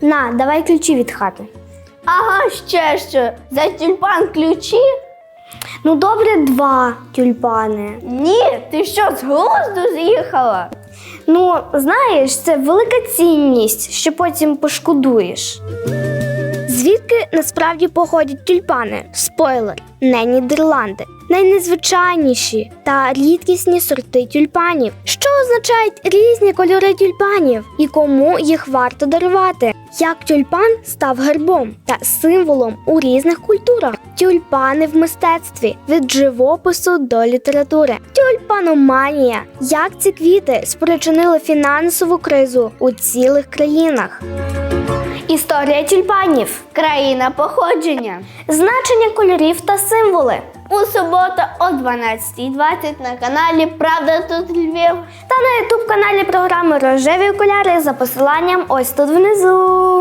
На, давай ключі від хати. Ага, ще що. За тюльпан ключі? Ну, добре, два тюльпани. Ні, ти що, з глузду з'їхала? Ну, знаєш, це велика цінність, що потім пошкодуєш. Насправді походять тюльпани? Спойлер, не Нідерланди. Найнезвичайніші та рідкісні сорти тюльпанів, що означають різні кольори тюльпанів і кому їх варто дарувати. Як тюльпан став гербом та символом у різних культурах. Тюльпани в мистецтві від живопису до літератури. Тюльпаноманія. Як ці квіти спричинили фінансову кризу у цілих країнах. Історія тюльпанів, Країна походження. значення кольорів та символи. У суботу о 12.20 на каналі Правда тут Львів. Та на ютуб каналі програми Рожеві окуляри за посиланням ось тут внизу.